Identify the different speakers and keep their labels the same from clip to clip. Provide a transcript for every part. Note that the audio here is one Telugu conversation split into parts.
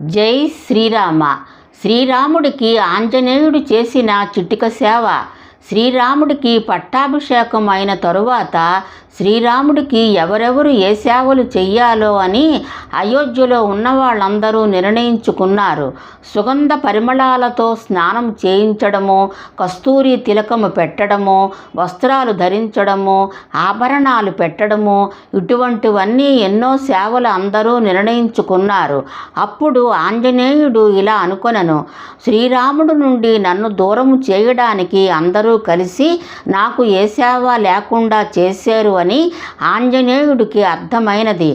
Speaker 1: జై శ్రీరామ. శ్రీరాముడికి ఆంజనేయుడు చేసిన చిటిక సేవ. శ్రీరాముడికి పట్టాభిషేకం అయిన తరువాత శ్రీరాముడికి ఎవరెవరు ఏ సేవలు చెయ్యాలో అని అయోధ్యలో ఉన్న వాళ్ళందరూ నిర్ణయించుకున్నారు. సుగంధ పరిమళాలతో స్నానం చేయించడము కస్తూరి తిలకము పెట్టడము వస్త్రాలు ధరించడము ఆభరణాలు పెట్టడము ఇటువంటివన్నీ ఎన్నో సేవలు అందరూ నిర్ణయించుకున్నారు. అప్పుడు ఆంజనేయుడు ఇలా అనుకొనను శ్రీరాముడు నుండి నన్ను దూరము చేయడానికి అందరూ అందరూ కలిసి నాకు ఏ సేవ లేకుండా చేశారు అని ఆంజనేయుడికి అర్థమైనది.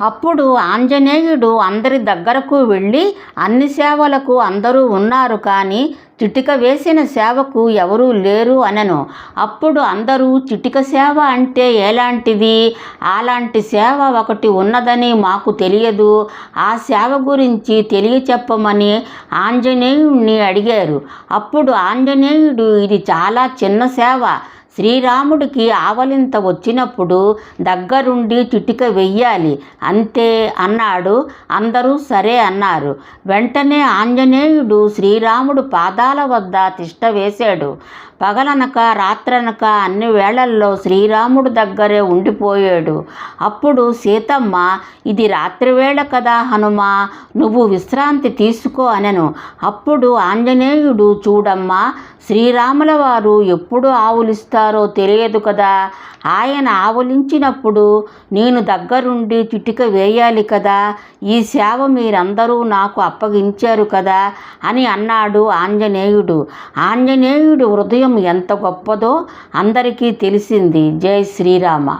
Speaker 1: అప్పుడు ఆంజనేయుడు అందరి దగ్గరకు వెళ్ళి అన్ని సేవలకు అందరూ ఉన్నారు కానీ చిటిక వేసిన సేవకు ఎవరూ లేరు అనను. అప్పుడు అందరూ చిటిక సేవ అంటే ఎలాంటిది అలాంటి సేవ ఒకటి ఉన్నదని మాకు తెలియదు. ఆ సేవ గురించి తెలియచెప్పమని ఆంజనేయుడిని అడిగారు. అప్పుడు ఆంజనేయుడు ఇది చాలా చిన్న సేవ. శ్రీరాముడికి ఆవలింత వచ్చినప్పుడు దగ్గరుండి చిటిక వెయ్యాలి. అంతే అన్నాడు. అందరూ సరే అన్నారు. వెంటనే ఆంజనేయుడు శ్రీరాముడు పాదాల వద్ద తిష్ట వేశాడు. పగలనక రాత్రనక అన్ని వేళల్లో శ్రీరాముడు దగ్గరే ఉండిపోయాడు. అప్పుడు సీతమ్మ ఇది రాత్రివేళ కదా హనుమా నువ్వు విశ్రాంతి తీసుకో అనెను. అప్పుడు ఆంజనేయుడు చూడమ్మా శ్రీరాముల వారు ఎప్పుడు ఆవులిస్తారో తెలియదు కదా. ఆయన ఆవులించినప్పుడు నేను దగ్గరుండి చిటిక వేయాలి కదా. ఈ సేవ మీరందరూ నాకు అప్పగించారు కదా అని అన్నాడు ఆంజనేయుడు. ఆంజనేయుడు హృదయం ఎంత గొప్పదో అందరికీ తెలిసింది. జై శ్రీరామ.